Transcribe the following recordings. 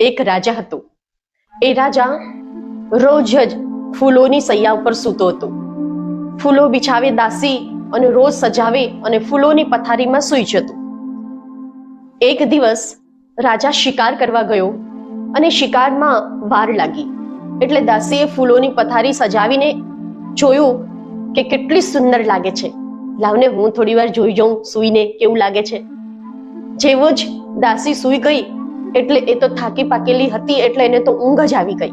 એક રાજા હતો. એ રાજા રોજ જ ફૂલોની સૈયા ઉપર સૂતો હતો. ફૂલો બિછાવે દાસી અને રોજ સજાવે અને ફૂલોની પથારીમાં સૂઈ જતો. એક દિવસ રાજા શિકાર કરવા ગયો અને શિકારમાં વાર લાગી. એટલે દાસીએ ફૂલોની પથારી સજાવીને જોયું કે કેટલી સુંદર લાગે છે. લાવને હું થોડી વાર જોઈ જાઉં, સૂઈને કેવું લાગે છે. જેવો જ દાસી સૂઈ ગઈ એટલે એ તો થાકી પાકેલી હતી એટલે એને તો ઊંઘ જ આવી ગઈ.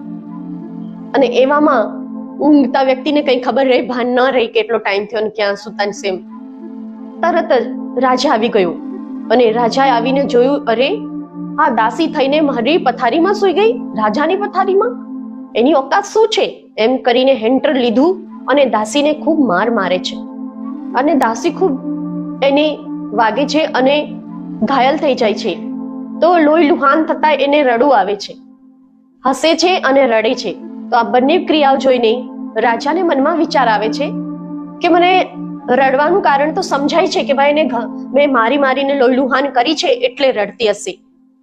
અને એવામાં ઊંઘતા વ્યક્તિને કઈ ખબર રહી, ભાન ન રહી કે એટલો ટાઈમ થયો ને ક્યાં સુતા સેમ. તરત જ રાજા આવી ગયો અને રાજાએ આવીને જોયું, અરે, આ દાસી થઈને મારી પથારીમાં સૂઈ ગઈ, રાજાની પથારીમાં? એની ઓકાત શું છે? એમ કરીને હેન્ટર લીધું અને દાસીને ખૂબ માર મારે છે. અને દાસી ખૂબ એને વાગે છે અને ઘાયલ થઈ જાય છે. તો લોહી લુહાન થતા એને રડવું આવે છે. હસે છે અને રડે છે. તો આ બંને ક્રિયાઓ જોઈને રાજાને મનમાં વિચાર આવે છે કે મને રડવાનું કારણ તો સમજાય છે કે ભાઈ એને મેં મારી મારીને લોહી લુહાન કરી છે એટલે રડતી હશે.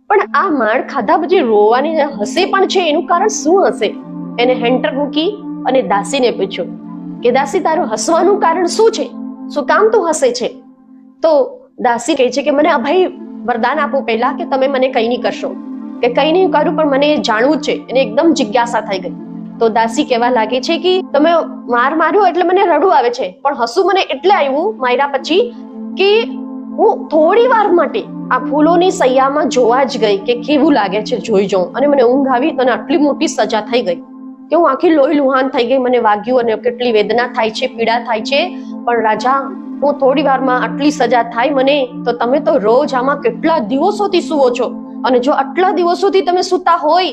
પણ આ માળ ખાધા પછી રોવાની હસે પણ છે એનું કારણ શું હશે? એને હેન્ટર મૂકી અને દાસીને પૂછ્યું કે દાસી તારું હસવાનું કારણ શું છે? શું કામ તું હસે છે? તો દાસી કહે છે કે મને અભય વરદાન આપો પહેલા કે તમે મને કઈ નહીં કરશો. કે કઈ નહીં કરું, પણ મને જાણવું છે. એને એકદમ જિજ્ઞાસા થઈ ગઈ. તો દાસી કહેવા લાગે છે કે તમે માર માર્યો એટલે મને રડવું આવે છે. પણ હસું મને એટલે આવ્યું માર્યા પછી કે હું થોડી વાર માટે આ ફૂલોની સૈયામાં જોવા જ ગઈ કે કેવું લાગે છે જોઈ જાઉં. અને મને ઊંઘ આવી અને આટલી મોટી સજા થઈ ગઈ. કે હું આખી લોહી લુહાન થઈ ગઈ. મને વાગ્યું અને કેટલી વેદના થાય છે, પીડા થાય છે. પણ રાજા હું થોડી વારમાં આટલી સજા થાય મને, તો તમે તો રોજ આમાં કેટલા દિવસોથી સુવો છો? અને જો આટલા દિવસોથી તમે સૂતા હોય,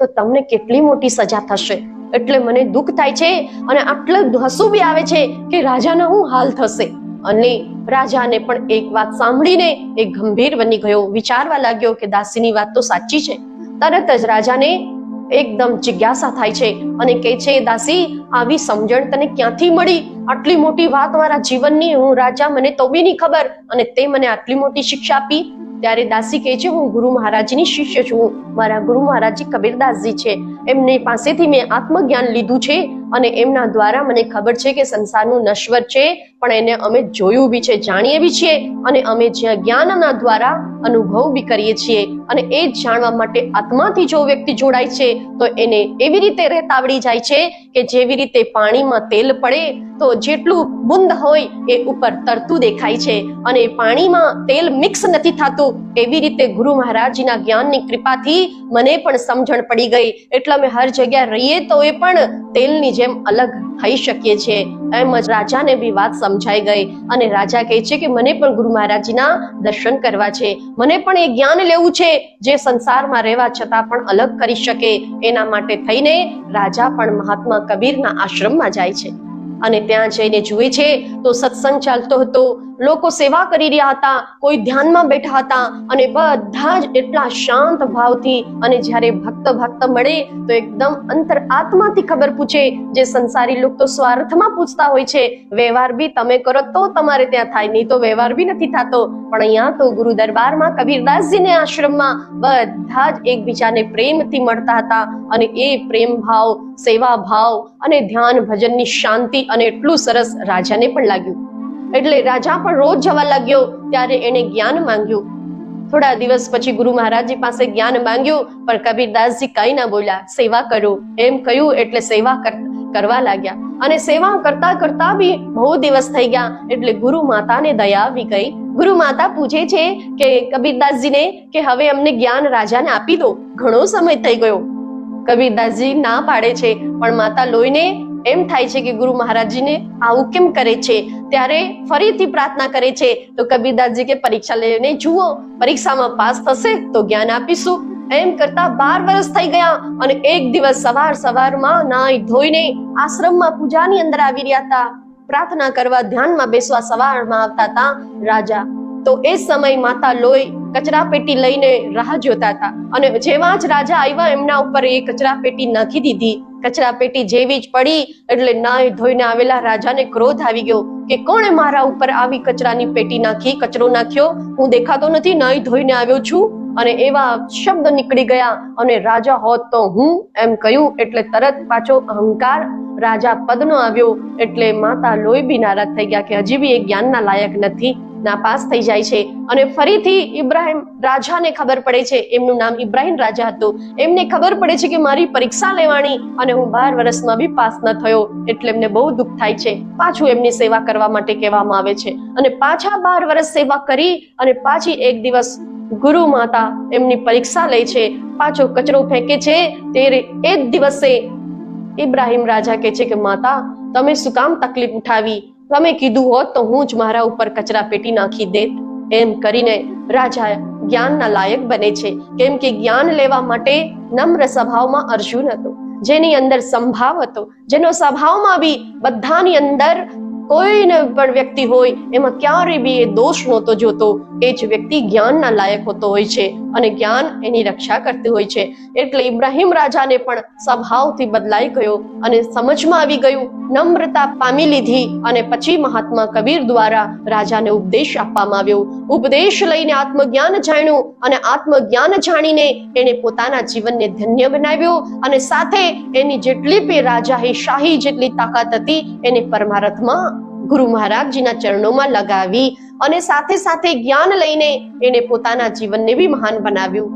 તો તમને કેટલી મોટી સજા થશે? એટલે મને દુઃખ થાય છે, અને આટલું હસુ બી આવે છે કે રાજાનો હું હાલ થશે? અને રાજાને પણ એક વાત સાંભળીને એ ગંભીર બની ગયો. વિચારવા લાગ્યો કે દાસીની વાત તો સાચી છે. તરત જ રાજાને એકદમ જિજ્ઞાસા થાય છે અને કહે છે, દાસી, આવી સમજણ તને ક્યાંથી મળી? આટલી મોટી વાત મારા જીવનની, હું રાજા મને તો બી નહીં ખબર. અને તે મને આટલી મોટી શિક્ષા આપી. ત્યારે દાસી કહે છે, હું ગુરુ મહારાજની શિષ્ય છું. મારા ગુરુ મહારાજી કબીરદાસજી છે. એમની પાસેથી મેં આત્મજ્ઞાન લીધું છે. અને એમના દ્વારા મને ખબર છે કે સંસારનું નશ્વર છે, પણ એને અમે જોયું બી છે, જાણીએ બી છીએ અને અમે જ્યાં જ્ઞાનના દ્વારા અનુભવ બી કરીએ છીએ અને એ જાણવા માટે આત્માથી જો વ્યક્તિ જોડાય છે, તો એને એવી રીતે રહેતા આવડી જાય છે કે જેવી રીતે પાણીમાં તેલ પડે, તો જેટલું બુંદ હોય એ ઉપર તરતું દેખાય છે અને પાણીમાં તેલ મિક્સ નથી થતું. એવી રીતે ગુરુ મહારાજજીના જ્ઞાનની કૃપાથી મને પણ સમજણ પડી ગઈ. એટલે અમે હર જગ્યા રહીએ તો એ પણ તેલની જેમ અલગ થઈ શકીએ છીએ. એમ જ રાજાને બી વાત સમજાઈ ગઈ અને રાજા કહે છે કે મને પણ ગુરુ મહારાજના દર્શન કરવા છે. મને પણ એ જ્ઞાન લેવું છે જે સંસારમાં રહેવા છતાં પણ અલગ કરી શકે. એના માટે થઈને રાજા પણ મહાત્મા કબીરના આશ્રમમાં જાય છે. અને ત્યાં જઈને જુએ છે, તો સત્સંગ ચાલતો હતો. લોકો સેવા કરી રહ્યા હતા, કોઈ ધ્યાનમાં બેઠા હતા અને બધા જ એટલા શાંત ભાવથી અને જ્યારે ભક્ત ભક્ત મળે તો એકદમ અંતર આત્માથી ખબર પૂછે. જે સંસારી લોકો તો સ્વાર્થમાં પૂછતા હોય છે, વ્યવહાર બી તમે કરો તો તમારે ત્યાં થાય, નહીં તો વ્યવહાર બી નથી થતો. પણ અહીંયા તો ગુરુ દરબારમાં કબીરદાસજીને આશ્રમમાં બધા જ એકબીજાને પ્રેમથી મળતા હતા અને એ પ્રેમ ભાવ, સેવા ભાવ અને ધ્યાન ભજનની શાંતિ અને એટલું સરસ રાજાને પણ લાગ્યું. એટલે રાજા પણ રોજ જવા લાગ્યો ત્યારે એને જ્ઞાન માંગ્યું. થોડા દિવસ પછી ગુરુ મહારાજજી પાસે જ્ઞાન માંગ્યું, પણ કબીરદાસજી કઈ ના બોલ્યા. સેવા કરો. એમ કહ્યું એટલે સેવા કરવા લાગ્યા. અને સેવા કરતા કરતા બી બહુ દિવસ થઈ ગયા, એટલે ગુરુ માતાને દયા આવી ગઈ. ગુરુ માતા પૂછે છે કે કબીરદાસજીને કે હવે અમને જ્ઞાન રાજાને આપી દો. ઘણો સમય થઈ ગયો. કબીરદાસજી ના પાડે છે, પણ માતા લોહીને એમ થાય છે કે ગુરુ મહારાજજીને આવું કેમ કરે છે? ત્યારે ફરીથી પ્રાર્થના કરે છે. તો કબીરદાસજી કે પરીક્ષા લઈને જુઓ, પરીક્ષામાં પાસ થશે તો જ્ઞાન આપીશું. એમ કરતા બાર વર્ષ થઈ ગયા અને એક દિવસ સવાર સવારમાં નાઈ ધોઈને આશ્રમમાં પૂજાની અંદર આવી રહ્યા હતા. પ્રાર્થના કરવા ધ્યાનમાં બેસવા સવારમાં આવતા હતા રાજા. તો એ સમય માતા લોહી કચરા પેટી લઈને રાહ જોતા હતા. અને જેવા જ રાજા આવ્યા, એમના ઉપર એ કચરા પેટી નાખી દીધી. કચરા પેટી જેવી જ પડી એટલે નાય ધોઈને આવેલા રાજાને ક્રોધ આવી ગયો કે કોણે મારા ઉપર આવી કચરાની પેટી નાખી, કચરો નાખ્યો? હું દેખાતો નથી, નાય ધોઈને આવ્યો છું. અને એવા શબ્દ નીકળી ગયા અને રાજા હોત તો હું એમ કહ્યું એટલે તરત પાછો અહંકાર રાજા પદનો આવ્યો એટલે માતા લોહી બી નારાજ થઈ ગયા કે હજી બી એ જ્ઞાનના લાયક નથી. નાપાસ થઈ જાય છે. અને ફરીથી ઇબ્રાહિમ રાજાને ખબર પડે છે. એમનું નામ ઇબ્રાહિમ રાજા હતું. એમને ખબર પડે છે કે મારી પરીક્ષા લેવાની અને હું બાર વર્ષમાં બી પાસ ન થયો એટલે એમને બહુ દુઃખ થાય છે. પાછું એમની સેવા કરવા માટે કહેવામાં આવે છે. અને પાછા બાર વર્ષ સેવા કરી અને પાછી એક દિવસ ગુરુ માતા એમની પરીક્ષા લે છે. પાછો કચરો ફેંકે છે. તે એ જ દિવસે ઇબ્રાહિમ રાજા કહે છે કે, માતા, તમે શું કામ તકલીફ ઉઠાવી? તમે કીધું હોત તો હું જ મારા ઉપર કચરા પેટી નાખી દેત. એમ કરીને રાજા જ્ઞાનના લાયક બને છે. કેમ કે જ્ઞાન લેવા માટે નમ્ર સ્વભાવમાં અર્જુન હતો. જેની અંદર સંભાવ હતો. જેનો સ્વભાવમાં બી બધાની અંદર કોઈને પણ વ્યક્તિ હોય, એમાં ક્યારે બી એ દોષ નહોતો જોતો. એ જ વ્યક્તિ જ્ઞાનના લાયક હોતો હોય છે અને જ્ઞાન એની રક્ષા કરતું હોય છે. એટલે ઇબ્રાહિમ રાજાને પણ સ્વભાવથી બદલાઈ ગયો અને સમજમાં આવી ગયું. નમ્રતા પામી લીધી અને પછી મહાત્મા કબીર દ્વારા રાજાને ઉપદેશ આપવામાં આવ્યો. ઉપદેશ લઈને આત્મજ્ઞાન જાણ્યું અને આત્મજ્ઞાન જાણીને એને પોતાના જીવનને ધન્ય બનાવ્યો અને સાથે એની જેટલી બી રાજાહી શાહી જેટલી તાકાત હતી, એને પરમારથમાં ગુરુ મહારાજજીના ચરણોમાં લગાવી અને સાથે સાથે જ્ઞાન લઈને એને પોતાના જીવનને બી મહાન બનાવ્યું.